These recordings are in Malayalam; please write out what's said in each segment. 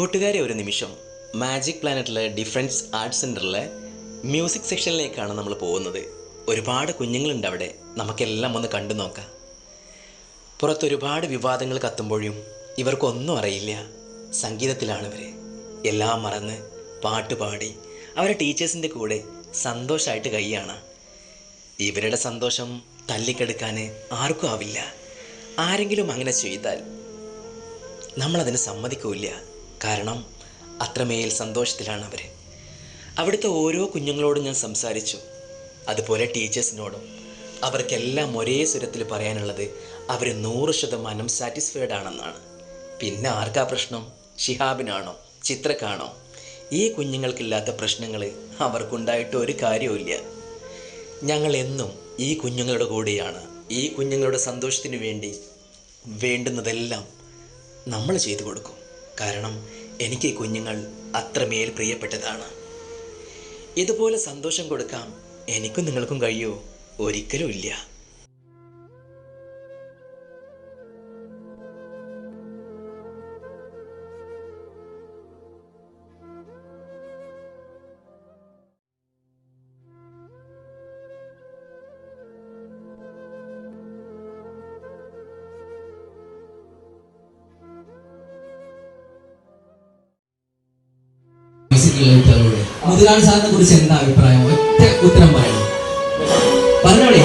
കൂട്ടുകാരെ ഒരു നിമിഷം. മാജിക് പ്ലാനറ്റിലെ ഡിഫറൻസ് ആർട്സ് സെന്ററിലെ മ്യൂസിക് സെക്ഷനിലേക്കാണ് നമ്മൾ പോകുന്നത്. ഒരുപാട് കുഞ്ഞുങ്ങളുണ്ട് അവിടെ. നമുക്കെല്ലാം ഒന്ന് കണ്ടു നോക്കാം. പുറത്ത് ഒരുപാട് വിവാദങ്ങൾ കത്തുമ്പോഴും ഇവർക്കൊന്നും അറിയില്ല. സംഗീതത്തിലാണ് ഇവർ എല്ലാം മറന്ന് പാട്ട് പാടി അവരെ ടീച്ചേഴ്സിന്റെ കൂടെ സന്തോഷമായിട്ട് കൈയാണ് ഇവരുടെ സന്തോഷം തല്ലിക്കെടുക്കാൻ ആർക്കും ആവില്ല. ആരെങ്കിലും അങ്ങനെ ചെയ്താൽ നമ്മളതിന് സമ്മതിക്കൂല കാരണം അത്രമേൽ സന്തോഷത്തിലാണ് അവർ അവിടുത്തെ ഓരോ കുഞ്ഞുങ്ങളോടും ഞാൻ സംസാരിച്ചു. അതുപോലെ ടീച്ചേഴ്സിനോടും. അവർക്കെല്ലാം ഒരേ സ്വരത്തിൽ പറയാനുള്ളത് അവർ നൂറ് ശതമാനം സാറ്റിസ്ഫൈഡ് ആണെന്നാണ്. പിന്നെ ആർക്കാ പ്രശ്നം? ഷിഹാബിനാണോ? ചിത്രക്കാണോ? ഈ കുഞ്ഞുങ്ങൾക്കില്ലാത്ത പ്രശ്നങ്ങൾ അവർക്കുണ്ടായിട്ട് ഒരു കാര്യവുമില്ല. ഞങ്ങൾ എന്നും ഈ കുഞ്ഞുങ്ങളുടെ കൂടെയാണ്. ഈ കുഞ്ഞുങ്ങളുടെ സന്തോഷത്തിന് വേണ്ടി വേണ്ടുന്നതെല്ലാം നമ്മൾ ചെയ്തു കൊടുക്കും. കാരണം എനിക്ക് കുഞ്ഞുങ്ങൾ അത്രമേൽ പ്രിയപ്പെട്ടതാണ്. ഇതുപോലെ സന്തോഷം കൊടുക്കാം എനിക്കും നിങ്ങൾക്കും കഴിയോ. ഒരിക്കലും ഇല്ല. മുതുകാട് സാറിനെ കുറിച്ച് എന്താ അഭിപ്രായം? ഒറ്റ ഉത്തരം പറയണം പറഞ്ഞോളേ.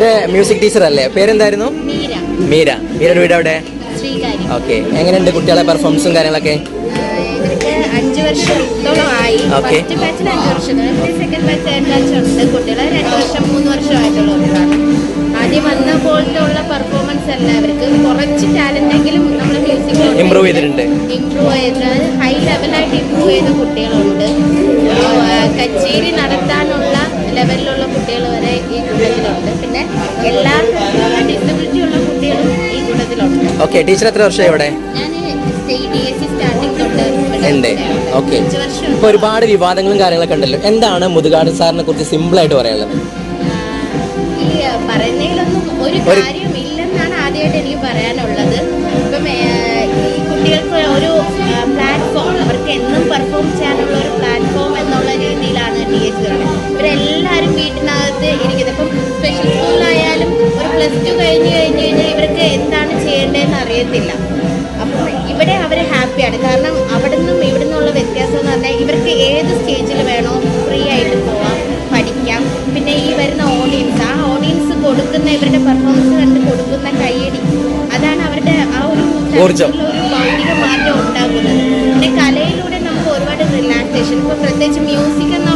ഇവരെ മ്യൂസിക് ടീച്ചർ അല്ലേ? പേരെന്തായിരുന്നു? മീര. മീര. മീരയുടെ വീട് അവിടെ ഓക്കെ. എങ്ങനെയുണ്ട് കുട്ടികളെ പെർഫോമൻസും കാര്യങ്ങളൊക്കെ? ഇവർക്ക് അഞ്ച് വർഷത്തോളമായി Okay. ഫസ്റ്റ് ബാച്ചിൽ അഞ്ച് വർഷം. സെക്കൻഡ് ബാച്ച് തേർഡ് ബാച്ച് ഉണ്ട്. കുട്ടികൾ രണ്ട് വർഷം മൂന്ന് വർഷമായിട്ടുള്ള കുട്ടികളാണ്. ആദ്യം വന്ന പോലത്തെ ഉള്ള പെർഫോമൻസ് അല്ല. അവർക്ക് കുറച്ച് ടാലന്റ് എങ്കിലും നമ്മൾ ചെയ്തിട്ടുണ്ട്. ഇമ്പ്രൂവ് ചെയ്ത് ഹൈ ലെവലായിട്ട് ഇമ്പ്രൂവ് ചെയ്ത കുട്ടികളുണ്ട്. കച്ചേരി നടത്താനുള്ള ലെവലിലുള്ള കുട്ടികൾ വരെ ഈ കൂട്ടത്തിലുണ്ട് പിന്നെ എല്ലാ ഡിസബിലിറ്റി ഉള്ള കുട്ടികളും ഈ കൂട്ടത്തിലുണ്ട് ഓക്കെ ടീച്ചർ എത്ര വർഷം ഇവിടെ? ഉണ്ട്. ഓക്കെ ഇപ്പൊ ഒരുപാട് വിവാദങ്ങളും കാര്യങ്ങളൊക്കെ ഉണ്ടല്ലോ. എന്താണ് മുതുകാട് സാറിനെ കുറിച്ച് സിമ്പിൾ ആയിട്ട് പറയാനുള്ളത്? ഒരു- കാര്യമില്ലെന്നാണ് ആദ്യമായിട്ട് എനിക്ക് പറയാനുള്ളത്. പ്ലസ് ടു കഴിഞ്ഞ് കഴിഞ്ഞ് കഴിഞ്ഞാൽ ഇവർക്ക് എന്താണ് ചെയ്യേണ്ടതെന്ന് അറിയത്തില്ല. അപ്പോൾ ഇവിടെ അവർ ഹാപ്പിയാണ്. കാരണം അവിടെ നിന്നും ഇവിടെ നിന്നുള്ള വ്യത്യാസം എന്ന് പറഞ്ഞാൽ ഇവർക്ക് ഏത് സ്റ്റേജിൽ വേണോ ഫ്രീ ആയിട്ട് പോവാം പഠിക്കാം. പിന്നെ ഈ വരുന്ന ഓഡിയൻസ് ആ ഓഡിയൻസ് കൊടുക്കുന്ന ഇവരുടെ പെർഫോമൻസ് കണ്ട് കൊടുക്കുന്ന കയ്യടി അതാണ് അവരുടെ ആ ഒരു. ഒരു ഭൗതിക മാറ്റം ഉണ്ടാകുന്നത്. പിന്നെ കലയിലൂടെ നമുക്ക് ഒരുപാട് റിലാക്സേഷൻ ഇപ്പോൾ പ്രത്യേകിച്ച് മ്യൂസിക് എന്നുള്ള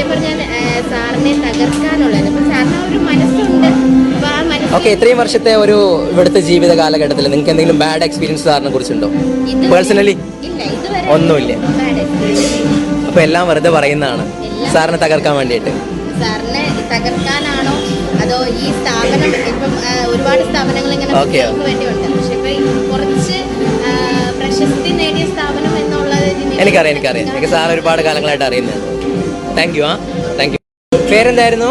ഇതേ പറഞ്ഞാൽ സാറിനെ തകർക്കാനുള്ളത് അപ്പം സാറിന് ആ ഒരു മനസ്സുണ്ട്. അപ്പോൾ ആ മനസ്സ് ഓക്കെ ഇത്രയും വർഷത്തെ ഒരു ഇവിടുത്തെ ജീവിത കാലഘട്ടത്തിൽ നിങ്ങൾക്ക് എന്തെങ്കിലും ബാഡ് എക്സ്പീരിയൻസ് സാറിനെ കുറിച്ചുണ്ടോ? ഇത് പേഴ്സണലി ഇല്ല ഇതുവരെ ഒന്നുമില്ല. bad experience ഇല്ല. അപ്പൊ എല്ലാം വെറുതെ പറയുന്നതാണ്. സാറിനെ തകർക്കാൻ വേണ്ടിയിട്ട്. സാറിനെ തകർക്കാനാണോ അതോ ഈ സ്ഥാപനം ഇപ്പം ആ, ഒരുപാട് സ്ഥാപനങ്ങൾ ഇങ്ങനെ Okay. കുട്ടികൾക്ക് വേണ്ടിയുണ്ട് പക്ഷെ ഇപ്പൊ ഈ കുറച്ച് ആ, പ്രശസ്തി നേടിയ സ്ഥാപനം എന്നുള്ള രീതിയിൽ എനിക്കറിയാം എനിക്കറിയാം. എനിക്ക് സാർ ഒരുപാട് കാലങ്ങളായിട്ട് അറിയുന്നത് താങ്ക് യു ആ താങ്ക് യു പേരെന്തായിരുന്നു?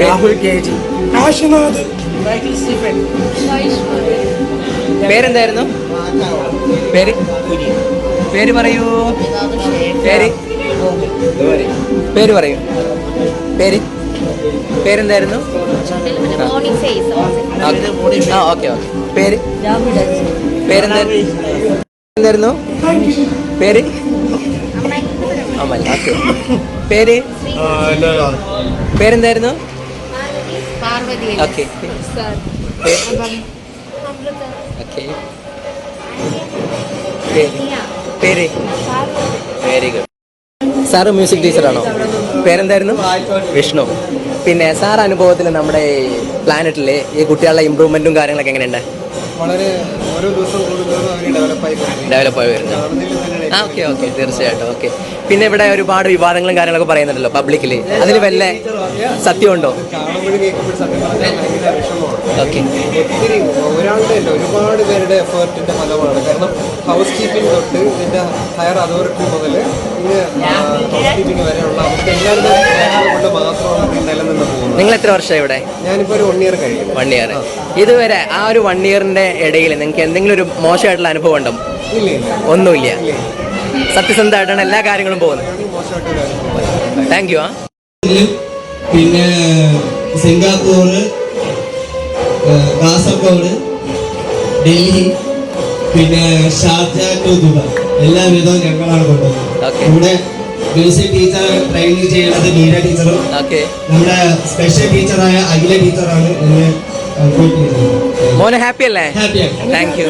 Rahul K G. കാശിനാഥ് പേരെന്തായിരുന്നു? പേര്? പേര് പറയൂ. പേര്? പേര് പറയൂ. പേര്? പേരെന്തായിരുന്നു. ആ ഓക്കെ ഓക്കെ. പേര്? പേരെന്തായിരുന്നു? എന്തായിരുന്നു പേര്? അമൽ ഓക്കെ പേര്? പേരെന്തായിരുന്നു? പാർവതി ഓക്കെ. ഓക്കെ. പേര്? Very good. സാറ് മ്യൂസിക് ടീച്ചറാണോ? പേരെന്തായിരുന്നു? വിഷ്ണു. പിന്നെ സാർ അനുഭവത്തിൽ നമ്മുടെ പ്ലാനറ്റിലെ ഈ കുട്ടികളുടെ ഇമ്പ്രൂവ്മെന്റും കാര്യങ്ങളൊക്കെ എങ്ങനെയുണ്ട്? വളരെ ഓരോ ഡെവലപ്പായി കൊണ്ടിരിക്കുകയാണ്. ഡെവലപ്പ് ആയി വരുന്നത് ആ ഓക്കെ ഓക്കെ. തീർച്ചയായിട്ടും. ഓക്കെ. പിന്നെ ഇവിടെ ഒരുപാട് വിവാദങ്ങളും കാര്യങ്ങളൊക്കെ പറയുന്നുണ്ടല്ലോ പബ്ലിക്കിൽ അതിൽ വല്ല സത്യമുണ്ടോ? ഓക്കെ ഒത്തിരി ഒരാളുടെ അല്ല ഒരുപാട് പേരുടെ എഫേർട്ടിന്റെ ഫലമാണ്. കാരണം ഹൗസ് കീപ്പിംഗ് തൊട്ട് ഇതിന്റെ ഹയർ അതോറിറ്റി മുതൽ ഇങ്ങനെ ഹൗസ് കീപ്പിംഗ് വരെയുള്ള അവർക്ക് എല്ലാവരുടെ സഹായം കൊണ്ട് മാത്രമാണ് നിലനിന്ന് പോകുന്നത്. നിങ്ങൾ എത്ര വർഷമായി ഇവിടെ? ഞാനിപ്പോൾ ഒരു വൺ ഇയർ കഴിയും വൺ ഇയർ ഇതുവരെ ആ ഒരു വൺ ഇയറിന്റെ ഇടയിൽ നിങ്ങൾക്ക് എന്തെങ്കിലും ഒരു മോശമായിട്ടുള്ള അനുഭവം ഉണ്ടോ? ഇല്ല ഇല്ല. ഒന്നുമില്ല. സത്യസന്ധമായിട്ടാണ് എല്ലാ കാര്യങ്ങളും പോകുന്നത്. താങ്ക് യു ആ. പിന്നെ സിംഗാപ്പൂർ കാസർഗോഡ് ഡൽഹി പിന്നെ ഷാർജ ടു ദുബായ്. എല്ലാ വിധവും ഞങ്ങളാണ് കൊണ്ടുവന്നത്. Okay. ഇവിടെ മ്യൂസിക് ടീച്ചർ ട്രെയിനിങ് ചെയ്യുന്നത് നീര ടീച്ചറും. നമ്മുടെ സ്പെഷ്യൽ ടീച്ചറായ അഖില ടീച്ചറാണ് എന്നെ മോനെ ഹാപ്പി അല്ലേ? Thank you